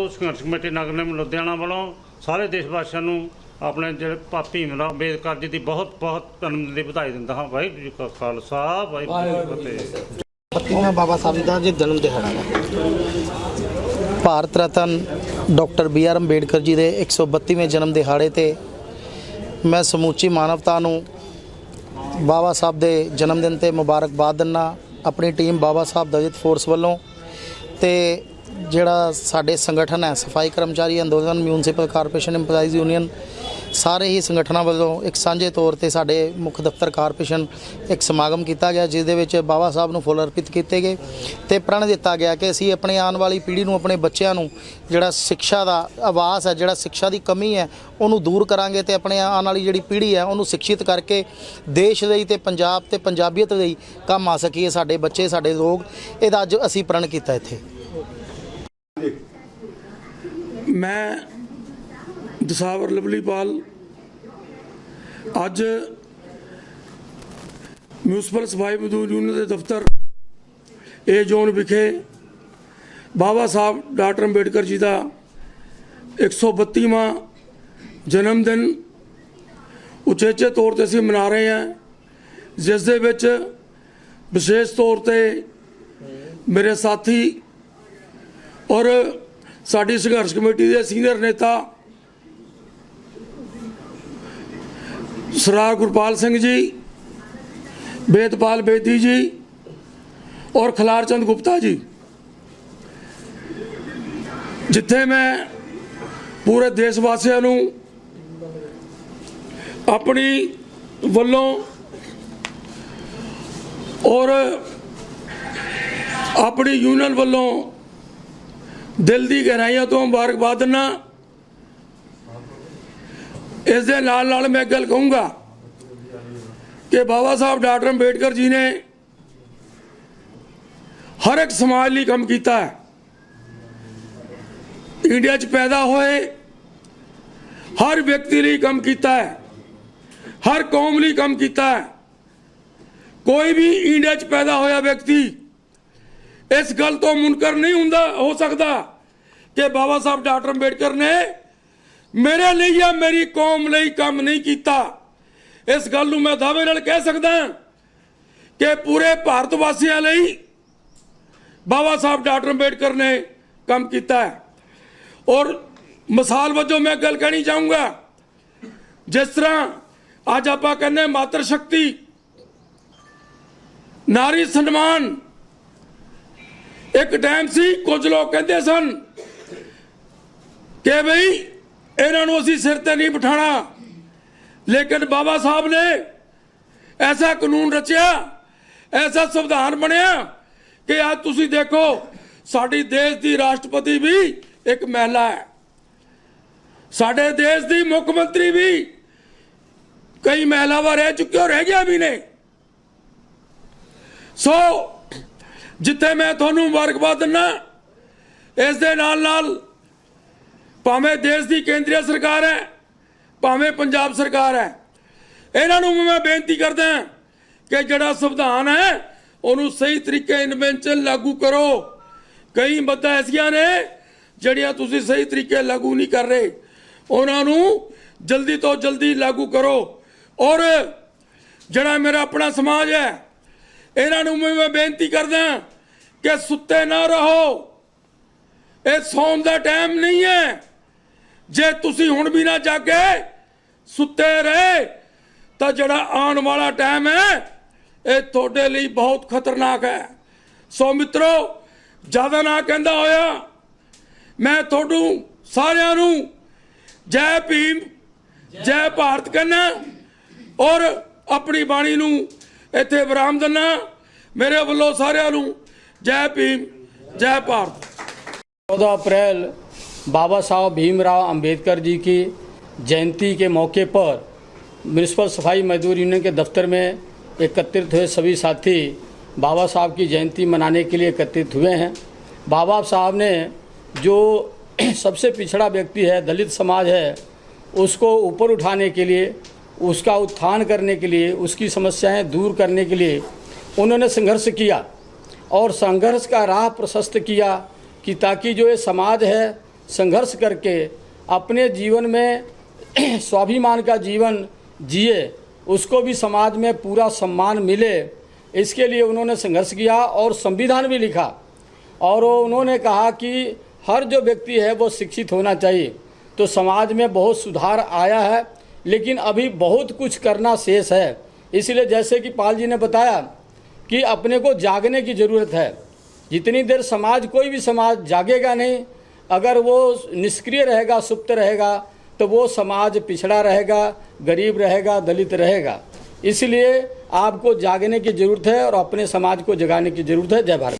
ਸੰਘਰਸ਼ ਕਮੇਟੀ ਨਗਰ ਨਿਗਮ ਲੁਧਿਆਣਾ ਵੱਲੋਂ ਸਾਰੇ ਦੇਸ਼ ਵਾਸੀਆਂ ਨੂੰ ਆਪਣੇ ਜਿਹੜੇ ਭੀਮ ਰਾਓ ਅੰਬੇਦਕਰ ਜੀ ਦੀ ਬਹੁਤ ਬਹੁਤ ਦਿਨ ਦੀ ਵਧਾਈ ਦਿੰਦਾ ਹਾਂ। ਵਾਹਿਗੁਰੂ ਜੀ ਕਾ ਖਾਲਸਾ ਵਾਹਿਗੁਰੂ ਜੀ ਕੀ ਫਤਿਹ। ਪੱਤੀਆਂ ਬਾਬਾ ਸਾਹਿਬ ਦਾ ਜੀ ਜਨਮ ਦਿਹਾੜਾ ਹੈ Bharat Ratna doctor B R Ambedkar ji ਦੇ 132ਵੇਂ ਜਨਮ ਦਿਹਾੜੇ ਤੇ ਮੈਂ ਸਮੁੱਚੀ ਮਾਨਵਤਾ ਨੂੰ ਬਾਬਾ ਸਾਹਿਬ ਦੇ ਜਨਮ ਦਿਨ ਤੇ ਮੁਬਾਰਕਬਾਦ ਦਿੰਦਾ ਆਪਣੀ ਟੀਮ ਬਾਬਾ ਸਾਹਿਬ ਦਲਿਤ ਫੋਰਸ ਵੱਲੋਂ ਤੇ ਜਿਹੜਾ ਸਾਡੇ ਸੰਗਠਨ ਹੈ, ਸਫ਼ਾਈ ਕਰਮਚਾਰੀ ਅੰਦੋਲਨ ਮਿਊਨਿਸਪਲ ਕਾਰਪੋਰੇਸ਼ਨ EMPLOYEES ਯੂਨੀਅਨ ਸਾਰੇ ਹੀ ਸੰਗਠਨਾਂ ਵੱਲੋਂ ਇੱਕ ਸਾਂਝੇ ਤੌਰ ਤੇ ਸਾਡੇ ਮੁੱਖ ਦਫ਼ਤਰ ਕਾਰਪੋਰੇਸ਼ਨ ਇੱਕ ਸਮਾਗਮ ਕੀਤਾ ਗਿਆ ਜਿਸ ਦੇ ਵਿੱਚ ਬਾਬਾ ਸਾਹਿਬ ਨੂੰ ਫੁੱਲ ਅਰਪਿਤ ਕੀਤੇ ਗਏ ਤੇ ਪ੍ਰਣ ਦਿੱਤਾ ਗਿਆ ਕਿ ਅਸੀਂ ਆਪਣੇ ਆਉਣ ਵਾਲੀ ਪੀੜ੍ਹੀ ਨੂੰ, ਆਪਣੇ ਬੱਚਿਆਂ ਨੂੰ ਜਿਹੜਾ ਸਿੱਖਿਆ ਦਾ ਆਵਾਸ ਹੈ, ਜਿਹੜਾ ਸਿੱਖਿਆ ਦੀ ਕਮੀ ਹੈ, ਉਹਨੂੰ ਦੂਰ ਕਰਾਂਗੇ ਤੇ ਆਪਣੇ ਆਉਣ ਵਾਲੀ ਜਿਹੜੀ ਪੀੜ੍ਹੀ ਹੈ, ਉਹਨੂੰ ਸਿੱਖਿਤ ਕਰਕੇ ਦੇਸ਼ ਲਈ ਤੇ ਪੰਜਾਬ ਤੇ ਪੰਜਾਬੀਅਤ ਲਈ ਕੰਮ ਆ ਸਕੀਏ ਸਾਡੇ ਬੱਚੇ, ਸਾਡੇ ਲੋਕ। ਇਹਦਾ ਅੱਜ ਅਸੀਂ ਪ੍ਰਣ ਕੀਤਾ ਇੱਥੇ। ਮੈਂ ਦਸਾਵਰ ਲਵਲੀਪਾਲ ਅੱਜ ਮਿਊਨਿਸਪਲ ਸਫ਼ਾਈ ਮਜ਼ਦੂਰ ਯੂਨੀਅਨ ਦੇ ਦਫ਼ਤਰ ਏ ਜ਼ੋਨ ਵਿਖੇ ਬਾਬਾ ਸਾਹਿਬ ਡਾਕਟਰ ਅੰਬੇਡਕਰ ਜੀ ਦਾ 132ਵਾਂ ਜਨਮ ਦਿਨ ਉਚੇਚੇ ਤੌਰ ਤੇ ਅਸੀਂ ਮਨਾ ਰਹੇ ਹਾਂ। ਜਿਸ ਦੇ ਵਿੱਚ ਵਿਸ਼ੇਸ਼ ਤੌਰ ਤੇ ਮੇਰੇ ਸਾਥੀ ਔਰ ਸਾਡੀ ਸੰਘਰਸ਼ ਕਮੇਟੀ ਦੇ ਸੀਨੀਅਰ ਨੇਤਾ ਸਰਦਾਰ ਗੁਰਪਾਲ ਸਿੰਘ ਜੀ, ਬੇਤਪਾਲ ਬੇਦੀ ਜੀ ਔਰ ਖਲਾਰ ਚੰਦ ਗੁਪਤਾ ਜੀ। ਜਿੱਥੇ ਮੈਂ ਪੂਰੇ ਦੇਸ਼ ਵਾਸੀਆਂ ਨੂੰ ਆਪਣੀ ਵੱਲੋਂ ਔਰ ਆਪਣੀ ਯੂਨੀਅਨ ਵੱਲੋਂ ਦਿਲ ਦੀ ਗਹਿਰਾਈਆਂ ਤੋਂ ਮੁਬਾਰਕਬਾਦ ਦਿੰਦਾ। ਇਸ ਦੇ ਨਾਲ ਨਾਲ ਮੈਂ ਇੱਕ ਗੱਲ ਕਹੂੰਗਾ ਕਿ ਬਾਬਾ ਸਾਹਿਬ ਡਾਕਟਰ ਅੰਬੇਡਕਰ ਜੀ ਨੇ ਹਰ ਇੱਕ ਸਮਾਜ ਲਈ ਕੰਮ ਕੀਤਾ ਹੈ। ਇੰਡੀਆ 'ਚ ਪੈਦਾ ਹੋਏ ਹਰ ਵਿਅਕਤੀ ਲਈ ਕੰਮ ਕੀਤਾ ਹੈ। ਹਰ ਕੌਮ ਲਈ ਕੰਮ ਕੀਤਾ ਹੈ। ਕੋਈ ਵੀ ਇੰਡੀਆ 'ਚ ਪੈਦਾ ਹੋਇਆ ਵਿਅਕਤੀ ਇਸ ਗੱਲ ਤੋਂ ਮੁਨਕਰ ਨਹੀਂ ਹੁੰਦਾ, ਹੋ ਸਕਦਾ ਕਿ ਬਾਬਾ ਸਾਹਿਬ ਡਾਕਟਰ ਅੰਬੇਡਕਰ ਨੇ ਮੇਰੇ ਲਈ ਜਾਂ ਮੇਰੀ ਕੌਮ ਲਈ ਕੰਮ ਨਹੀਂ ਕੀਤਾ। ਇਸ ਗੱਲ ਨੂੰ ਮੈਂ ਦਾਅਵੇ ਨਾਲ ਕਹਿ ਸਕਦਾ ਕਿ ਪੂਰੇ ਭਾਰਤ ਵਾਸੀਆਂ ਲਈ ਬਾਬਾ ਸਾਹਿਬ ਡਾਕਟਰ ਅੰਬੇਡਕਰ ਨੇ ਕੰਮ ਕੀਤਾ ਹੈ। ਔਰ ਮਿਸਾਲ ਵਜੋਂ ਮੈਂ ਗੱਲ ਕਹਿਣੀ ਚਾਹੂੰਗਾ, ਜਿਸ ਤਰ੍ਹਾਂ ਅੱਜ ਆਪਾਂ ਕਹਿੰਦੇ ਮਾਤਰ ਸ਼ਕਤੀ, ਨਾਰੀ ਸਨਮਾਨ ਇੱਕ ਟਾਈਮ ਸੀ, ਕੁਝ ਲੋਕ ਕਹਿੰਦੇ ਸਨ ਕਿ ਬਈ ਇਹਨਾਂ ਨੂੰ ਅਸੀਂ ਸਿਰ ਤੇ ਨਹੀਂ ਬਿਠਾਣਾ ਲੇਕਿਨ ਬਾਬਾ ਸਾਹਿਬ ਨੇ ਐਸਾ ਕਾਨੂੰਨ ਰਚਿਆ, ਐਸਾ ਸੰਵਿਧਾਨ ਬਣਿਆ ਕਿ ਅੱਜ ਤੁਸੀਂ ਦੇਖੋ, ਸਾਡੀ ਦੇਸ਼ ਦੀ ਰਾਸ਼ਟਰਪਤੀ ਵੀ ਇੱਕ ਮਹਿਲਾ ਹੈ। ਸਾਡੇ ਦੇਸ਼ ਦੀ ਮੁੱਖ ਮੰਤਰੀ ਵੀ ਕਈ ਮਹਿਲਾਵਾਂ ਰਹਿ ਚੁੱਕੇ ਰਹਿ ਗਿਆ ਵੀ ਨੇ। ਸੋ ਜਿੱਥੇ ਮੈਂ ਤੁਹਾਨੂੰ ਮੁਬਾਰਕਬਾਦ ਦਿੰਦਾ ਇਸ ਦੇ ਨਾਲ ਨਾਲ ਭਾਵੇਂ ਦੇਸ਼ ਦੀ ਕੇਂਦਰੀ ਸਰਕਾਰ ਹੈ, ਭਾਵੇਂ ਪੰਜਾਬ ਸਰਕਾਰ ਹੈ, ਇਹਨਾਂ ਨੂੰ ਵੀ ਮੈਂ ਬੇਨਤੀ ਕਰਦਾ ਕਿ ਜਿਹੜਾ ਸੰਵਿਧਾਨ ਹੈ, ਉਹਨੂੰ ਸਹੀ ਤਰੀਕੇ ਇਨਵੈਂਸ਼ਨ ਲਾਗੂ ਕਰੋ। ਕਈ ਮੱਦਾਂ ਐਸੀਆਂ ਨੇ, ਜਿਹੜੀਆਂ ਤੁਸੀਂ ਸਹੀ ਤਰੀਕੇ ਲਾਗੂ ਨਹੀਂ ਕਰ ਰਹੇ। ਉਹਨਾਂ ਨੂੰ ਜਲਦੀ ਤੋਂ ਜਲਦੀ ਲਾਗੂ ਕਰੋ। ਔਰ ਜਿਹੜਾ ਮੇਰਾ ਆਪਣਾ ਸਮਾਜ ਹੈ ਇਹਨਾਂ ਨੂੰ ਵੀ ਮੈਂ ਬੇਨਤੀ ਕਰਦਾ ਕਿ ਸੁੱਤੇ ਨਾ ਰਹੋ। ਇਹ ਸੌਣ ਦਾ ਟਾਈਮ ਨਹੀਂ ਹੈ। ਜੇ ਤੁਸੀਂ ਹੁਣ ਵੀ ਨਾ ਜਾਗੇ, ਸੁੱਤੇ ਰਹੇ, ਤਾਂ ਜਿਹੜਾ ਆਉਣ ਵਾਲਾ ਟਾਈਮ ਹੈ, ਇਹ ਤੁਹਾਡੇ ਲਈ ਬਹੁਤ ਖਤਰਨਾਕ ਹੈ। ਸੋ ਮਿੱਤਰੋ, ਜ਼ਿਆਦਾ ਨਾ ਕਹਿੰਦਾ ਹੋਇਆ, ਮੈਂ ਤੁਹਾਨੂੰ ਸਾਰਿਆਂ ਨੂੰ ਜੈ ਭੀਮ, ਜੈ ਭਾਰਤ ਕਹਿੰਦਾ ਔਰ ਆਪਣੀ ਬਾਣੀ ਨੂੰ ਇੱਥੇ ਵਿਰਾਮ ਦਿੰਦਾ। ਮੇਰੇ ਵੱਲੋਂ ਸਾਰਿਆਂ ਨੂੰ ਜੈ ਭੀਮ ਜੈ ਭਾਰਤ 14 अप्रैल बाबा साहब भीमराव अंबेडकर जी की जयंती के मौके पर म्यूनसिपल सफाई मजदूर यूनियन के दफ्तर में एकत्रित हुए सभी साथी बाबा साहब की जयंती मनाने के लिए एकत्रित हुए हैं बाबा साहब ने जो सबसे पिछड़ा व्यक्ति है दलित समाज है उसको ऊपर उठाने के लिए उसका उत्थान करने के लिए उसकी समस्याएं दूर करने के लिए उन्होंने संघर्ष किया और संघर्ष का राह प्रशस्त किया कि ताकि जो ये समाज है, संघर्ष करके अपने जीवन में स्वाभिमान का जीवन जिए, उसको भी समाज में पूरा सम्मान मिले। इसके लिए उन्होंने संघर्ष किया और संविधान भी लिखा। और उन्होंने कहा कि हर जो व्यक्ति है, वो शिक्षित होना चाहिए। तो समाज में बहुत सुधार आया है, लेकिन अभी बहुत कुछ करना शेष है। इसलिए जैसे कि पाल जी ने बताया कि अपने को जागने की ज़रूरत है। जितनी देर समाज, कोई भी समाज जागेगा नहीं, अगर वो निष्क्रिय रहेगा, सुप्त रहेगा तो वो समाज पिछड़ा रहेगा, गरीब रहेगा, दलित रहेगा। इसलिए आपको जागने की ज़रूरत है और अपने समाज को जगाने की ज़रूरत है। जय भारत।